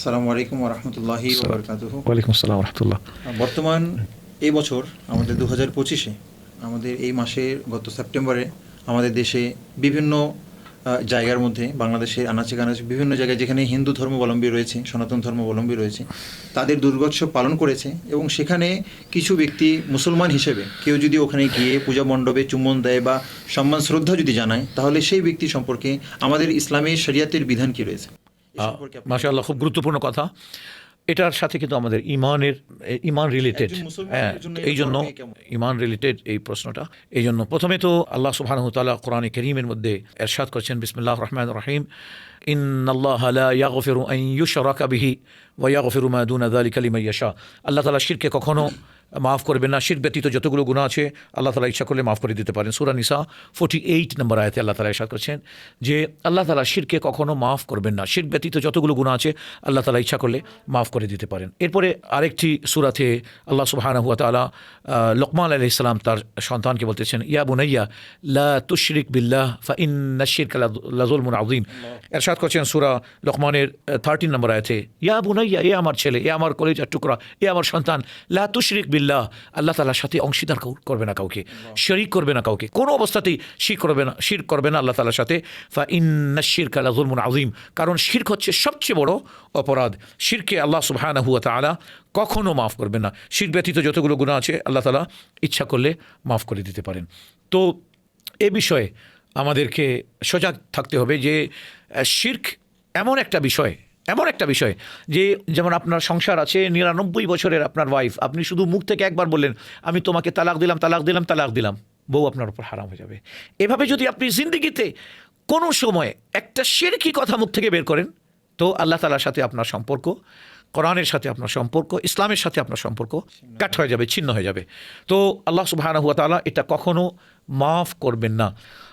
আসসালামু আলাইকুম রহমতুল্লাহি ওয়ালাইকুম আসসালাম রহমতুল্লাহ বর্তমান এই বছর আমাদের দু হাজার পঁচিশে আমাদের এই মাসের গত সেপ্টেম্বরে আমাদের দেশে বিভিন্ন জায়গার মধ্যে বাংলাদেশের আনাচে কানাচে বিভিন্ন জায়গায় যেখানে হিন্দু ধর্মাবলম্বী রয়েছে সনাতন ধর্মাবলম্বী রয়েছে তাদের দুর্গোৎসব পালন করেছে এবং সেখানে কিছু ব্যক্তি মুসলমান হিসেবে কেউ যদি ওখানে গিয়ে পূজা মণ্ডপে চুম্বন দেয় বা সম্মান শ্রদ্ধা যদি জানায় তাহলে সেই ব্যক্তি সম্পর্কে আমাদের ইসলামের শরিয়াতের বিধান কি রয়েছে? এ সম্পর্কে আপনি- মাশাআল্লাহ খুব গুরুত্বপূর্ণ কথা। এটার সাথে কিন্তু আমাদের ইমানের এ, ইমান রিলেটেড একজন মুসলমানের হ্যাঁ জন্য এই জন্য এটা কেমন? ইমান রিলেটেড এই প্রশ্নটা। এই জন্য প্রথমে তো আল্লাহ সুবহানাহু ওয়া তাআলা কোরআনে করিমের মধ্যে এরশাদ করছেন বিসমিল্লাহ রহমান রহিম। ইন আল্লাহ লা ইয়াগফিরু আন ইউশরাকা বিহি ওয়া ইয়াগফিরু মা দুনা যালিকা লিমান ইয়াশা। আল্লাহ তাআলা শিরকে কখনো মাফ করবেন না শির ব্যতীত যতগুলো গুণা আছে আল্লাহ তালা ইচ্ছা করলে মাফ করে দিতে পারেন। সুরা নিসা ফোর্টি এইট নম্বর আয়তে আল্লাহ তালা ইসাদ করছেন যে আল্লাহ তালা শিরকে কখনো মাফ করবেন না শির ব্যতীত যতগুলো গুণা আছে আল্লাহ তালা ইচ্ছা করলে মাফ করে দিতে পারেন। এরপরে আরেকটি সুরাতে আল্লাহ সুবহানাহু ওয়া তাআলা আহ, লোকমান আলাইহিস সালাম তার সন্তানকে বলতেছেন ইয়া বুনাইয়া লা তুশরিক বিল্লাহ ফা ইন শিরকা লাযুলমুন আযীম। এরশাদ করছেন সুরা লোকমানের থার্টিন নম্বর আয়াতে ইয়া বুনাইয়া এ আমার ছেলে এ আমার কলেজার টুকরা এ আমার সন্তান লা তুশরিক বিল্লাহ আল্লাহ তালার সাথে অংশীদার করবে না কাউকে, শরিক করবে না কাউকে, কোনো অবস্থাতেই শির করবে না, শির করবে না আল্লাহ তাআলার সাথে। ফা ইন্না শিরকা লাযুলমুন আযীম, কারণ শিরক হচ্ছে সবচেয়ে বড় অপরাধ। শিরকে আল্লাহ সুবহানাহু ওয়া তাআলা কখনো মাফ করবেন না। শির ব্যতীত যতগুলো গুণা আছে, আল্লাহ তাআলা ইচ্ছা করলে মাফ করে দিতে পারেন। তো এ বিষয়ে আমাদেরকে সজাগ থাকতে হবে যে শির্ক এমন একটা বিষয় এমন একটা বিষয় যে যেমন আপনার সংসার আছে, নিরানব্বই বছরের আপনার ওয়াইফ আপনি শুধু মুখ থেকে একবার বললেন, আমি তোমাকে তালাক দিলাম তালাক দিলাম তালাক দিলাম। বউ আপনার উপর হারাম হয়ে যাবে। এভাবে যদি আপনি জিন্দিগিতে কোনো সময় একটা শিরকি কথা মুখ থেকে বের করেন, তো আল্লাহ তালার সাথে আপনার সম্পর্ক, কোরআনের সাথে আপনার সম্পর্ক, ইসলামের সাথে আপনার সম্পর্ক কাট হয়ে যাবে, ছিন্ন হয়ে যাবে। তো আল্লাহ তাআলা এটা কখনো মাফ করবেন না।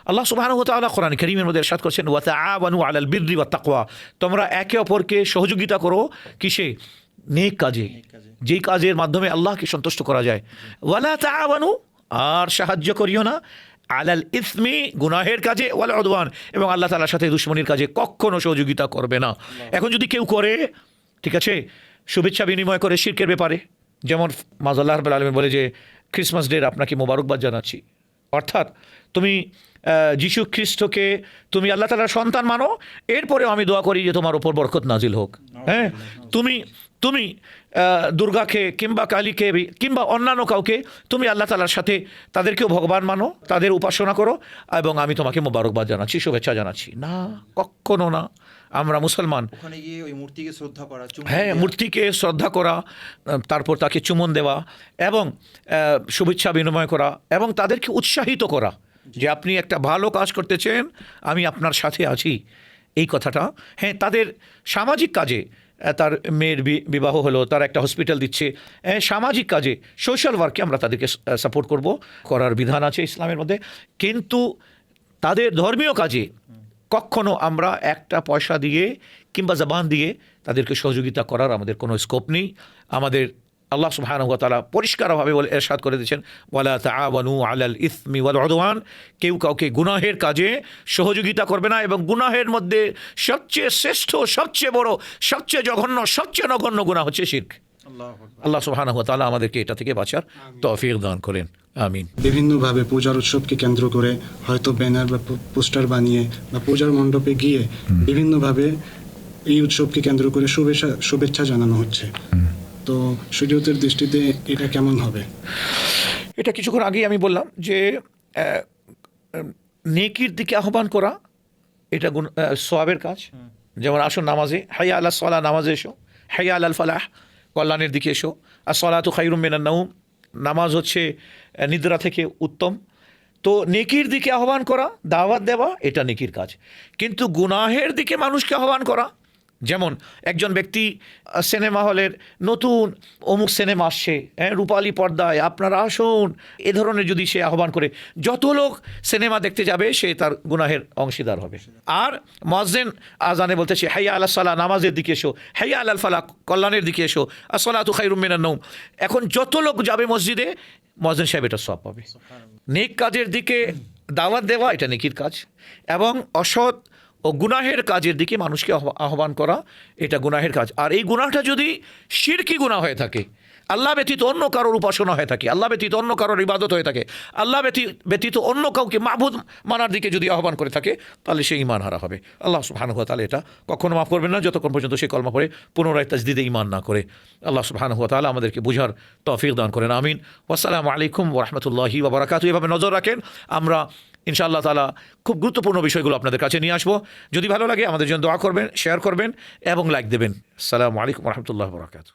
আল্লাহ হুয়া তাআলা কোরআন করিমের মধ্যে এরশাদ করছেন, ওয়া তাআওয়ানু আলাল বিররি ওয়াত তাকওয়া। তোমরা একে অপরকে সহযোগিতা করো কিসে? নেক কাজে। যেই কাজের মাধ্যমে আল্লাহকে সন্তুষ্ট করা যায়। ওয়ালা তা তাআওয়ানু, আর সাহায্য করিও না। আলাল ইসমি, গুনাহের কাজে। ওয়াল অদওয়ান এবং আল্লাহ তালার সাথে দুশ্মনির কাজে কখনো সহযোগিতা করবে না। এখন যদি কেউ করে, ঠিক আছে, শুভেচ্ছা বিনিময় করে শিরকের ব্যাপারে, যেমন মাজাল্লাহ আলমী বলে যে, ক্রিসমাস ডের আপনাকে মোবারকবাদ জানাচ্ছি। অর্থাৎ তুমি যিশু খ্রিস্টকে তুমি আল্লাহ তালার সন্তান মানো এরপরেও আমি দোয়া করি যে তোমার ওপর বরকত নাজিল হোক। হ্যাঁ? তুমি তুমি দুর্গাকে কিংবা কালীকে কিংবা অন্যান্য কাউকে তুমি আল্লাহ তালার সাথে তাদেরকেও ভগবান মানো তাদের উপাসনা করো এবং আমি তোমাকে মোবারকবাদ জানাচ্ছি শুভেচ্ছা জানাচ্ছি। না কখনো না আমরা মুসলমান। মূর্তিকে শ্রদ্ধা করা হ্যাঁ মূর্তিকে শ্রদ্ধা করা তারপর তাকে চুমন দেওয়া এবং শুভেচ্ছা বিনিময় করা এবং তাদেরকে উৎসাহিত করা যে আপনি একটা ভালো কাজ করতেছেন আমি আপনার সাথে আছি। এই কথাটা হ্যাঁ তাদের সামাজিক কাজে তার মেয়ের বিবাহ হলো, তার একটা হসপিটাল দিচ্ছে। সামাজিক কাজে সোশ্যাল ওয়ার্কে আমরা তাদেরকে সাপোর্ট করব। করার বিধান আছে ইসলামের মধ্যে। কিন্তু তাদের ধর্মীয় কাজে কখনো আমরা একটা পয়সা দিয়ে কিংবা জবান দিয়ে তাদেরকে সহযোগিতা করার আমাদের কোনো স্কোপ নেই। আমাদের আল্লাহ তাআলা পরিষ্কারভাবে বলে এরশাদ করে দিয়েছেন ওয়ালা তাআওয়ানু আলাল ইসমি ওয়াল উদওয়ান কেউ কাউকে গুনাহের কাজে সহযোগিতা করবে না এবং গুনাহের মধ্যে সবচেয়ে শ্রেষ্ঠ সবচেয়ে বড় সবচেয়ে জঘন্য সবচেয়ে নগণ্য গুনাহ হচ্ছে শিরক। আল্লাহু সুবহানাহু ওয়া তাআলা আমাদেরকে এটা থেকে বাঁচার তৌফিক দান করেন। আমিন। বিভিন্নভাবে পূজার উৎসবকে কেন্দ্র করে হয়তো ব্যানার বা পোস্টার বানিয়ে বা পূজার মণ্ডপে গিয়ে বিভিন্নভাবে এই উৎসবকে কেন্দ্র করে শুভেচ্ছা শুভেচ্ছা জানানো হচ্ছে। তো শরীয়তের দৃষ্টিতে এটা কেমন হবে? এটা কিছুক্ষণ আগেই আমি বললাম যে নেকির দিকে আহ্বান করা, এটা গুণ সোয়াবের কাজ। যেমন আসো নামাজে, হাইয়া আল্লাহ সলা নামাজে এসো, হাইয়া আল ফালাহ, কল্যাণের দিকে এসো। আর সলা তো খাইরুম নাউম, নামাজ হচ্ছে নিদ্রা থেকে উত্তম। তো নেকির দিকে আহ্বান করা, দাওয়াত দেওয়া, এটা নেকির কাজ। কিন্তু গুনাহের দিকে মানুষকে আহ্বান করা যেমন একজন ব্যক্তি সিনেমা হলের নতুন অমুক সিনেমা আসছে হ্যাঁ রূপালী পর্দায়, আপনারা আসুন, এ ধরনের যদি সে আহ্বান করে, যত লোক সিনেমা দেখতে যাবে, সে তার গুনাহের অংশীদার হবে। আর মজেন আজানে বলতেছে হাইয়া আল্লাহ সাল্লাহ নামাজের দিকে এসো, হাইয়া আল্লাহ ফালা কল্যাণের দিকে এসো আসলা তু খাই রুমিনার নৌম এখন যত লোক যাবে মসজিদে মজেন সাহেব এটা সব পাবে। নেক কাজের দিকে দাওয়াত দেওয়া, এটা নেকির কাজ। এবং অসৎ ও গুনাহের কাজের দিকে মানুষকে আহ্বা- আহ্বান করা, এটা গুনাহের কাজ। আর এই গুনাহটা যদি শিরকি গুনাহ হয়ে থাকে, আল্লাহ ব্যতীত অন্য কারোর উপাসনা হয়ে থাকে, আল্লাহ ব্যতীত অন্য কারোর ইবাদত হয়ে থাকে, আল্লাহ ব্যতীত ব্যতীত অন্য কাউকে মাহবুদ মানার দিকে যদি আহ্বান করে থাকে, তাহলে সে ইমান হারা হবে। আল্লাহ সুবহান হুয়া তাহলে এটা কখনো মাফ করবেন না, যতক্ষণ পর্যন্ত সে কলমা পড়ে, পুনরায় তাজদিদে ইমান না করে। আল্লাহ সুবহান হুয়া তাহলে আমাদেরকে বুঝার তৌফিক দান করেন, আমিন। আসসালামু আলাইকুম ওরহমতুল্লাহি বাবরাকাতু এভাবে নজর রাখেন, আমরা ইনশাআল্লাহ তালা খুব গুরুত্বপূর্ণ বিষয়গুলো আপনাদের কাছে নিয়ে আসব। যদি ভালো লাগে আমাদের জন্য দোয়া করবেন শেয়ার করবেন এবং লাইক দেবেন। আসসালামু আলাইকুম রহমতুল্লাহ বরাকাতু